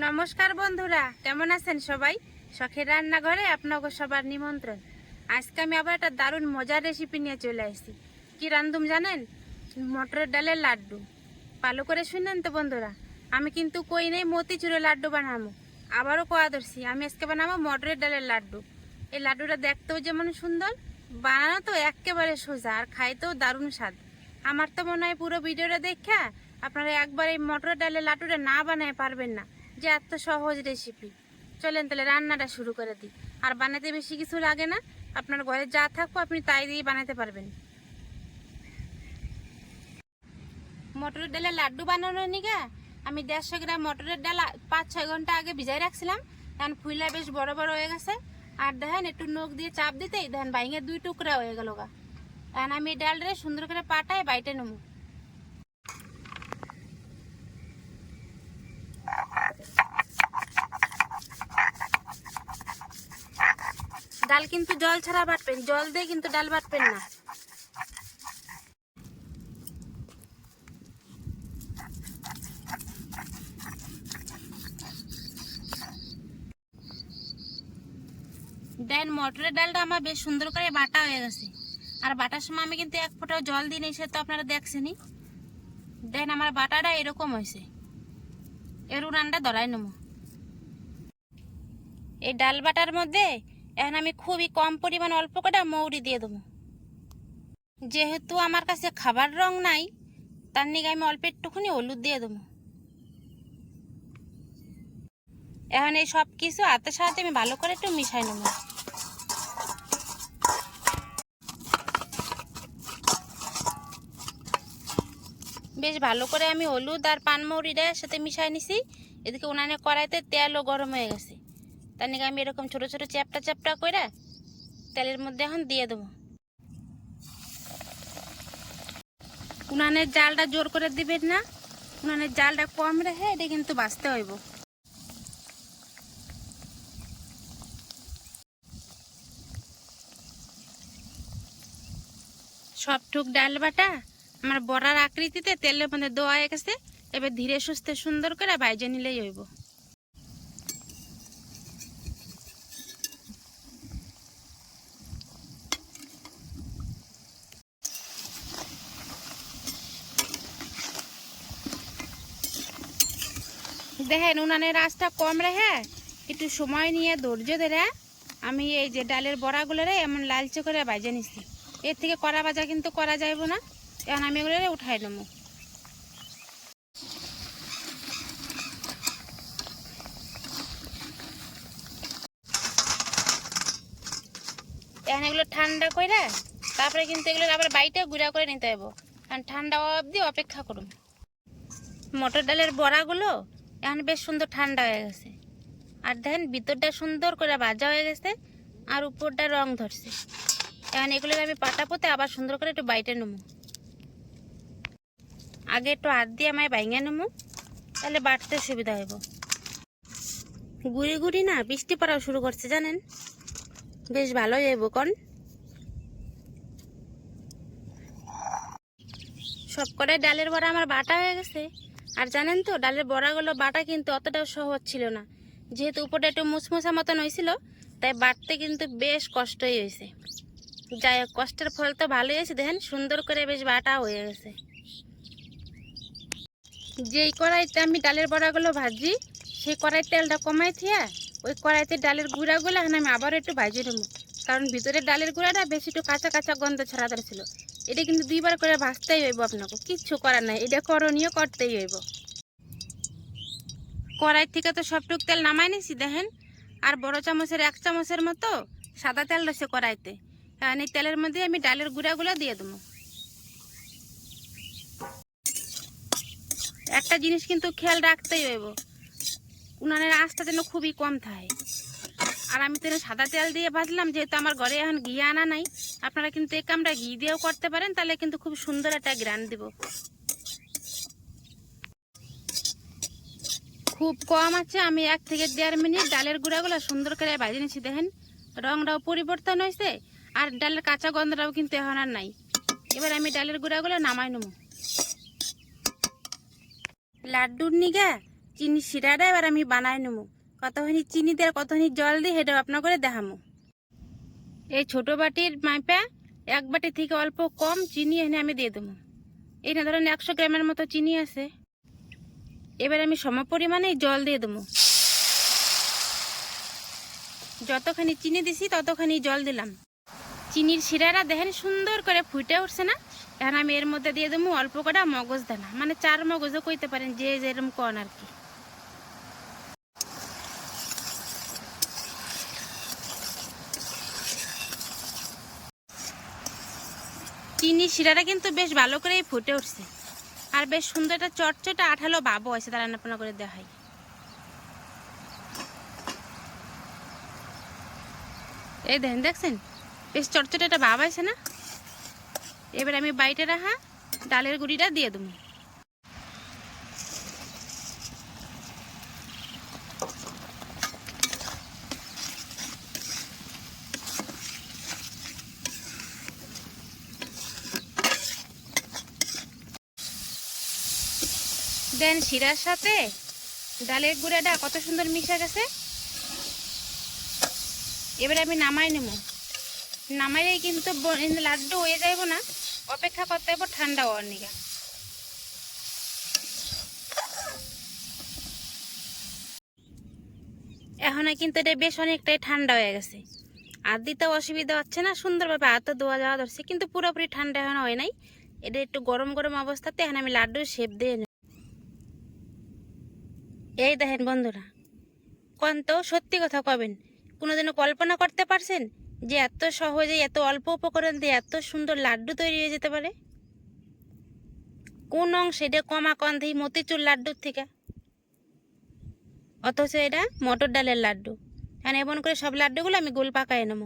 নমস্কার বন্ধুরা, কেমন আছেন সবাই? শখের রান্নাঘরে আপনাকে সবার নিমন্ত্রণ। আজকে আমি আবার একটা দারুণ মজার রেসিপি নিয়ে চলে আসছি। কি রান্ধুম জানেন? মটরের ডালের লাড্ডু। ভালো করে শুনেন তো বন্ধুরা। আমি কিন্তু কই নেই, মতিচুরের লাড্ডু বানাবো আবারও কোয়া আমি আজকে বানাবো মটরের ডালের লাড্ডু। এই লাড্ডুটা দেখতেও যেমন সুন্দর, বানানো তো একেবারে সোজা আর খাইতেও দারুণ স্বাদ। আমার তো মনে হয় পুরো ভিডিওটা দেখা আপনারা একবার এই মটরের ডালের লাড্ডুটা না বানায় পারবেন না। যে এত সহজ রেসিপি চলেন তাহলে রান্নাটা শুরু করে দিই। আর বানাতে বেশি কিছু লাগে না। আপনার ঘরে যা থাকব আপনি তাই দিয়ে বানাতে পারবেন। মটরের ডালের লাড্ডু বানানোর নিগা আমি দেড়শো গ্রাম মটরের ডাল পাঁচ, ছয় ঘণ্টা আগে ভিজাই রাখছিলাম। এখন ফুইলা বেশ বড় বড় হয়ে গেছে। আর দেখেন একটু নখ দিয়ে চাপ দিতেই দেখেন বাইঙে দুই টুকরা হয়ে গেল গা। এখন আমি ডালটা সুন্দর করে পাটায় বাইটে নেব। ডাল কিন্তু জল ছাড়া বাটবেন, জল দিয়ে কিন্তু ডাল বাটবেন না। দেন, মটরের ডালটা আমার বেশ সুন্দর করে বাটা হয়ে গেছে। আর বাটার সময় আমি কিন্তু এক ফোঁটাও জল দিই নি সে তো আপনারা দেখছেনই। দেন, আমার বাটাটা এরকম হয়েছে। এর উড়ানটা ধরাই নেব। এই ডাল বাটার মধ্যে এখন আমি খুবই কম পরিমাণ অল্প করে মৌরি দিয়ে দেবো। যেহেতু আমার কাছে খাবার রং নাই, তার নিকে আমি অল্প একটুখানি হলুদ দিয়ে দেবো। এখন এই সব কিছু হাতের সাথে আমি ভালো করে একটু মিশাই নেব। বেশ ভালো করে আমি হলুদ আর পানমৌরিটা সাথে মিশাই নিছি। এদিকে উনানে কড়াইতে তেলও গরম হয়ে গেছে। তার নিকে আমি এরকম ছোট ছোট চ্যাপটা চ্যাপটা করে তেলের মধ্যে এখন দিয়ে দেবো। উনানের জালটা জোর করে দিবেন না। উনানের জালটা কম রেখে এটা কিন্তু বাঁচতে হইব। সব টুক ডাল বাটা, আমার বড়ার আকৃতিতে তেলের মধ্যে দোয়া হয়ে গেছে। এবার ধীরে সুস্থে সুন্দর করে বাইজে নিলেই হইব। দেখেন, উনানের রাস্তা কম রেখে একটু সময় নিয়ে ধৈর্য ধরে আমি এই যে ডালের বড়াগুলো রে এমন লালচে করে বাজে নিছি। এর থেকে কড়া বাজা কিন্তু করা যাইব না। এখন আমি এগুলো উঠাই নেব। এখন এগুলো ঠান্ডা করে তারপরে কিন্তু এগুলো আবার বাইটে গুঁড়া করে নিতে হবে কারণ ঠান্ডা অবধি অপেক্ষা করুন। মটর ডালের বড়াগুলো এখন বেশ সুন্দর ঠান্ডা হয়ে গেছে। আর দেখেন, ভিতরটা সুন্দর করে ভাজা হয়ে গেছে আর উপরটা রং ধরছে। এখন এগুলো আমি পাটা পোতে আবার সুন্দর করে একটু বাইটে নেব। আগে একটু হাত দিয়ে আমায় বাইঙে নেব, তাহলে বাটতে সুবিধা হইব। গুড়ি গুড়ি না বৃষ্টি পড়াও শুরু করছে, জানেন? বেশ ভালোই হইব কন। সব করে ডালের বড়া আমার বাটা হয়ে গেছে। আর জানেন তো, ডালের বড়াগুলো বাটা কিন্তু অতটাও সহজ ছিল না। যেহেতু উপরটা একটু মুসমুসা মতন হয়েছিল, তাই বাটতে কিন্তু বেশ কষ্টই হয়েছে। যাই হোক, কষ্টের ফল তো ভালোই হয়েছে, দেখেন সুন্দর করে বেশ বাটা হয়ে গেছে। যেই কড়াইতে আমি ডালের বড়াগুলো ভাজি, সেই কড়াই তেলটা কমাই থিয়া, ওই কড়াইতে ডালের গুঁড়াগুলো এখন আমি আবার একটু ভাজি নেব। কারণ ভিতরে ডালের গুঁড়াটা বেশি একটু কাঁচা কাঁচা গন্ধ ছড়া ছিল। এটা কিন্তু দুইবার করে ভাজতেই হইব আপনাকে, কিচ্ছু করার নাই, এটা করণীয় করতেই হইব। কড়াই থেকে তো সবটুক তেল নামাই নিছি, দেখেন, আর বড় চামচের এক চামচের মতো সাদা তেল রয়েছে কড়াইতে, এখন এই তেলের মধ্যে আমি ডালের গুঁড়াগুলো দিয়ে দেবো। একটা জিনিস কিন্তু খেয়াল রাখতেই হইব, উনানের আঁচটা যেন খুবই কম থাকে। আর আমি তো সাদা তেল দিয়ে ভাজলাম, যেহেতু আমার ঘরে এখন ঘি আনা নাই। আপনারা কিন্তু এই কামটা ঘি দিয়েও করতে পারেন, তাহলে কিন্তু খুব সুন্দর একটা গ্রান দিব। খুব কম আছে, আমি এক থেকে দেড় মিনিট ডালের গুঁড়াগুলো সুন্দর করে ভাজে নিচ্ছি দেখেন। রংটাও পরিবর্তন হয়েছে, আর ডালের কাঁচা গন্ধটাও কিন্তু এখন আর নাই। এবার আমি ডালের গুঁড়াগুলো নামাই নেব। লাড্ডুর নিগা চিনি শিরাটা এবার আমি বানাই নেব। কতখানি চিনি দিয়ে কতখানি জল দিয়ে সেটা আপনার করে দেখামো। এই ছোট বাটির মাপে এক বাটি থেকে অল্প কম চিনি এনে আমি দিয়ে দেবো। এই না ধরেন একশো গ্রামের মতো চিনি আছে। এবার আমি সম পরিমাণে জল দিয়ে দেবো। যতখানি চিনি দিছি ততখানি জল দিলাম। চিনির শিরাটা দেখেন সুন্দর করে ফুটে উঠছে না? এখন আমি এর মধ্যে দিয়ে দেবো অল্প কটা মগজ দানা। মানে চার মগজও কইতে পারেন যে যেরকম কন আর কি। চিনি শিরাটা কিন্তু বেশ ভালো করেই ফুটে উঠছে। আর বেশ সুন্দর একটা চটচটা আঠালো বাবু আছে, তারা রান্নাপনা করে দেওয়া হয়। এই দেখেন, দেখছেন? বেশ চটচটা একটা ভাব আছে না? এবার আমি বাইটে রাখা ডালের গুঁড়িটা দিয়ে দেবো। দেন শিরার সাথে ডালের গুঁড়াটা কত সুন্দর মিশে গেছে। এবার আমি নামাই নেব। নামাইলেই কিন্তু লাড্ডু হয়ে যাইব না। অপেক্ষা করতে হবে ঠান্ডা হওয়ার নিগা। এখন কিন্তু এটা বেশ অনেকটাই ঠান্ডা হয়ে গেছে। আর দিতে অসুবিধা হচ্ছে না, সুন্দরভাবে হাতে ধোয়া যাওয়া ধরছে, কিন্তু পুরোপুরি ঠান্ডা এখন হয় নাই। এটা একটু গরম গরম অবস্থাতে এখন আমি লাড্ডুর শেপ দিয়ে এই দেখেন বন্ধুরা কোন তো সত্যি কথা কবেন। কোনোদিনও কল্পনা করতে পারছেন যে এত সহজে, এত অল্প উপকরণ দিয়ে এত সুন্দর লাড্ডু তৈরি হয়ে যেতে পারে? কোন অংশে এটা কমা কন্ধি মতিচুর লাড্ডুর থেকে? অথচ এটা মটর ডালের লাড্ডু। এখন এমন করে সব লাড্ডুগুলো আমি গোল পাকায় নেব।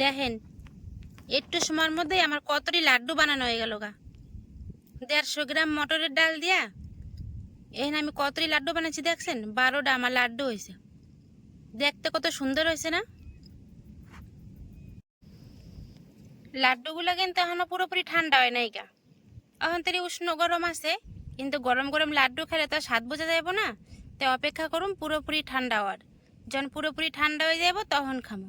দেখেন, একটু সময়ের মধ্যেই আমার কতটি লাড্ডু বানানো হয়ে গেল গা। দেড়শো গ্রাম মটরের ডাল দিয়া, এখানে আমি কতটি লাড্ডু বানাচ্ছি দেখছেন? বারোটা আমার লাড্ডু হয়েছে। দেখতে কত সুন্দর হয়েছে না? লাড্ডুগুলো কিন্তু এখনও পুরোপুরি ঠান্ডা হয় নাই গা। এখন তারি উষ্ণ গরম আছে, কিন্তু গরম গরম লাড্ডু খেলে তো স্বাদ বোঝা যাইব না। তাই অপেক্ষা করুন পুরোপুরি ঠান্ডা হওয়ার। যখন পুরোপুরি ঠান্ডা হয়ে যাব তখন খামো।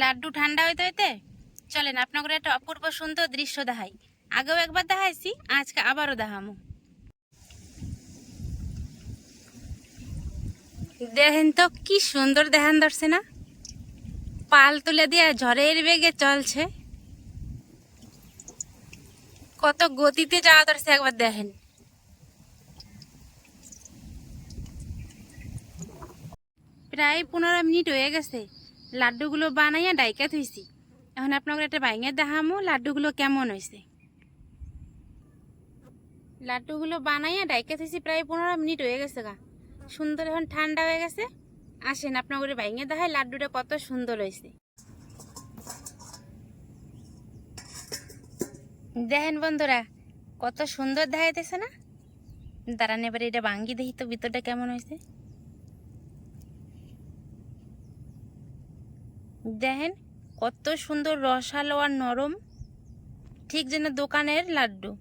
লাড্ডু ঠান্ডা হইতে হইতে চলেন আপনাকে একটা অপূর্ব সুন্দর দৃশ্য দেখাই। আগেও একবার দেখাইছি, আজকে আবারও দেখামো। দেখেন তো, কি সুন্দর দেখান ধরছে না? পাল তুলে দিয়ে ঝড়ের বেগে চলছে। কত গতিতে যাওয়া ধরছে একবার দেখেন। প্রায় পনেরো মিনিট হয়ে গেছে। লাড্ডুগুলো বানাইয়া ডাইকা থইছি। এখন আপনাকে একটা বাইঙে দেখামো, লাড্ডুগুলো কেমন হয়েছে লাড্ডুগুলো বানাইয়া ডাইকা থইছি, প্রায় পনেরো মিনিট হয়ে গেছে গা। সুন্দর এখন ঠান্ডা হয়ে গেছে। আসেন আপনাকে বাইঙে দেখায় লাড্ডুটা কত সুন্দর হয়েছে দেখেন বন্ধুরা, কত সুন্দর দেখাইতেছে না? দাঁড়ান, এবার এটা ভাঙ্গি দেখি তো ভিতরটা কেমন হয়েছে দেখেন, কত সুন্দর রসালো আর নরম। ঠিক যেন দোকানের লাড্ডু।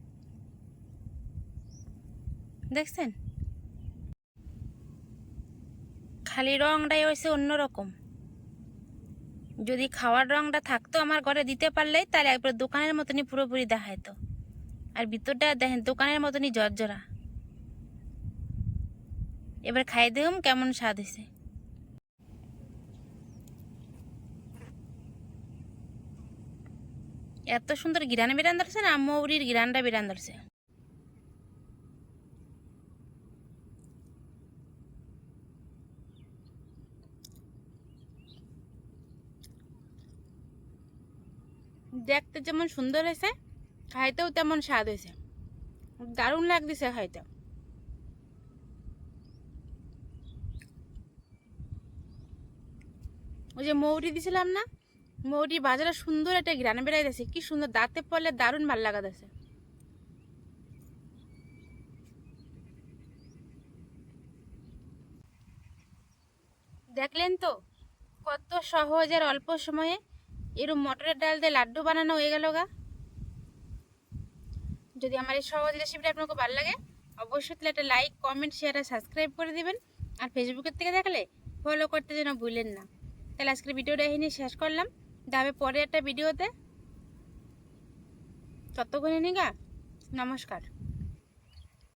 দেখছেন? খালি রংটাই হয়েছে অন্যরকম। যদি খাওয়ার রংটা থাকতো আমার ঘরে দিতে পারলেই, তাহলে একবার দোকানের মতনই পুরোপুরি দেখাইতো। আর ভিতরটা দেখেন, দোকানের মতনই জর্জরা। এবার খাই দেখুন কেমন স্বাদ হয়েছে এত সুন্দর গিরান বিরান ধরছে না? মৌরির গিরানটা বিরান ধরছে দেখতে যেমন সুন্দর হয়েছে, খাইতেও তেমন স্বাদ হয়েছে। দারুণ লাগতেছে খাইতে। ওই যে মৌরি দিছিলাম না? মৌরি বাজারে সুন্দর একটা গ্রান বেড়াইতেছে, কি সুন্দর দাঁতে পড়লে দারুণ ভালো লাগাতেছে। দেখলেন তো, কত সহজ আর অল্প সময়ে এরম মটরের ডাল দিয়ে লাড্ডু বানানো হয়ে গেল গা। যদি আমার এই সহজ রেসিপিটা আপনাকে ভালো লাগে, অবশ্যই তাহলে একটা লাইক, কমেন্ট শেয়ার আর সাবস্ক্রাইব করে দিবেন। আর ফেসবুকের থেকে দেখলে ফলো করতে যেন ভুলেন না। তাহলে আজকের ভিডিওটা এখানে শেষ করলাম। যাবে পরে একটা ভিডিওতে ততক্ষণে নিগা নমস্কার।